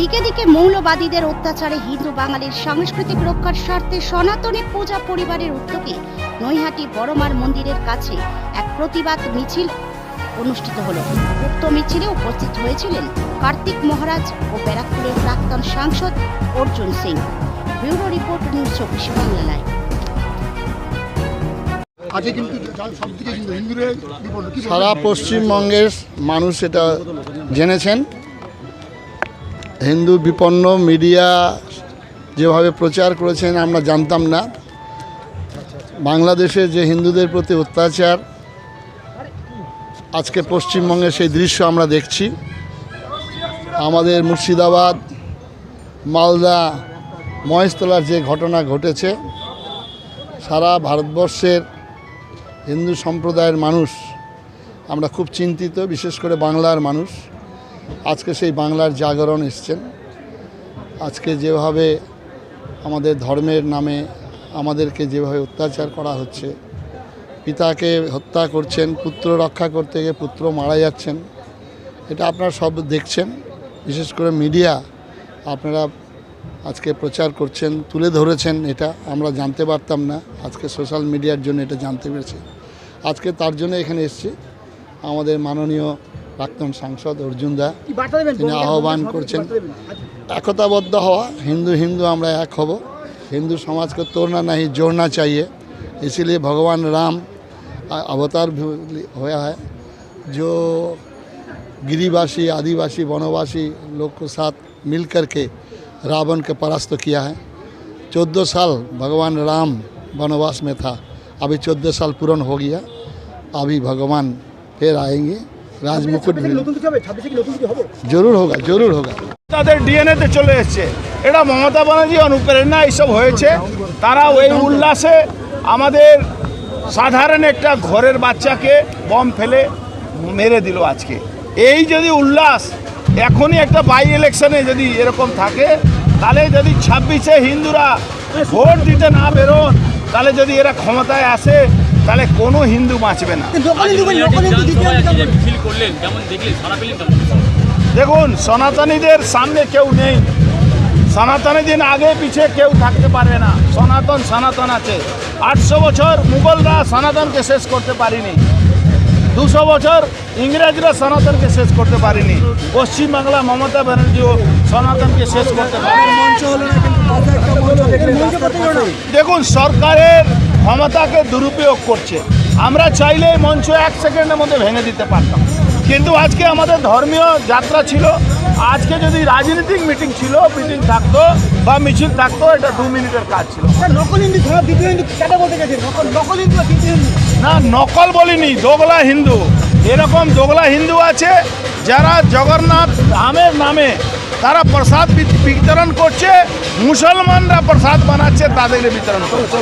দিকে দিকে মৌলবাদীদের অত্যাচারে হিন্দু বাঙালির সাংস্কৃতিক রক্ষার স্বার্থে সনাতনী পূজা পরিবারের উদ্যোগে নৈহাটি বড়মার মন্দিরের কাছে এক প্রতিবাদ মিছিল অনুষ্ঠিত হল। উক্ত মিছিলে উপস্থিত হয়েছিলেন কার্তিক মহারাজ ও ব্যারাকপুরের প্রাক্তন সাংসদ Arjun Singh. Bureau report news চব্বিশ বাংলা লাইভ। আজকে কিন্তু সব দিকে কিন্তু হিন্দুরা বিপন্ন কি বলবেন? সারা পশ্চিমবঙ্গের মানুষ এটা জেনেছেন। হিন্দু বিপন্ন মিডিয়া যেভাবে প্রচার করেছেন, আমরা জানতাম না। বাংলাদেশে যে হিন্দুদের প্রতি অত্যাচার, আজকে পশ্চিমবঙ্গে সেই দৃশ্য আমরা দেখছি। আমাদের মুর্শিদাবাদ, মালদা, মহেশতলার যে ঘটনা ঘটেছে, সারা ভারতবর্ষের হিন্দু সম্প্রদায়ের মানুষ, আমরা খুব চিন্তিত, বিশেষ করে বাংলার মানুষ। আজকে সেই বাংলার জাগরণ এসছেন আজকে যেভাবে আমাদের ধর্মের নামে আমাদেরকে যেভাবে অত্যাচার করা হচ্ছে, পিতাকে হত্যা করছেন, পুত্র রক্ষা করতে গিয়ে পুত্র মারা যাচ্ছেন, এটা আপনারা সব দেখছেন। বিশেষ করে মিডিয়া আপনারা আজকে প্রচার করছেন, তুলে ধরেছেন এটা, আমরা জানতে পারতাম না। আজকে সোশ্যাল মিডিয়ার জন্য এটা জানতে পেরেছি। আজকে তার জন্য এখানে এসেছি। আমাদের মাননীয় প্রাক্তন সাংসদ অর্জুন দা কি বার্তা দেবেন তিনি আহ্বান করছেন একতাবদ্ধ হওয়া হিন্দू हिंदू আমরা এক হব हिंदू समाज को तोड़ना नहीं जोड़ना चाहिए इसीलिए भगवान राम अ- अवतार भी होया है जो गिरिवासी आदिवासी वनवासी लोग के साथ मिल कर के रावण के परास्त किया है चौदह साल भगवान राम वनवास में था अभी चौदह साल पूर्ण हो गया अभी भगवान फिर आएंगे राज मुकुट भी নতুন কিছু হবে ছাব্বিশে কি নতুন কিছু হবে जरूर होगा जरूर होगा তাদের ডিএনএতে চলে এসছে এটা মমতা ব্যানার্জি অনুপ্রেরণা এইসব হয়েছে তারা ওই উল্লাসে আমাদের সাধারণ একটা ঘরের বাচ্চাকে বম ফেলে মেরে দিল আজকে এই যদি উল্লাস এখনই একটা বাই ইলেকশনে যদি এরকম থাকে তাহলে যদি ছাব্বিশে হিন্দুরা ভোট দিতে না বেরোন তাহলে যদি এরা ক্ষমতায় আসে তাহলে কোনো হিন্দু বাঁচবে না। দেখুন সনাতনীদের সামনে কেউ নেই। সনাতনী দিন আগে পিছে কেউ থাকতে পারবে না। সনাতন সনাতন আছে। আটশো বছর মুঘলরা সনাতনকে শেষ করতে পারেনি। দুশো বছর ইংরেজরা সনাতনকে শেষ করতে পারেনি। পশ্চিমবাংলা মমতা ব্যানার্জিও সনাতনকে শেষ করতে পারে দেখুন সরকারের ক্ষমতাকে দুরুপয়োগ করছে। আমরা চাইলে মঞ্চ এক সেকেন্ডের মধ্যে ভেঙে দিতে পারতাম। কিন্তু আজকে আমাদের ধর্মীয় যাত্রা ছিল। আজকে যদি রাজনৈতিক মিটিং ছিল মিটিং থাকতো বা মিছিল থাকতো এটা দু মিনিটের কাজ ছিল। নকল হিন্দু সব দ্বিতীয় হিন্দু কেটে বলতে গেছে নকল নকল হিন্দু দ্বিতীয় হিন্দু? না নকল বলিনি দোগলা হিন্দু। এরকম দোগলা হিন্দু আছে যারা জগন্নাথ ধামের নামে তারা প্রসাদ বিত- বিতরণ করছে মুসলমানরা প্রসাদ বানাচ্ছে তাদের বিতরণ করছে।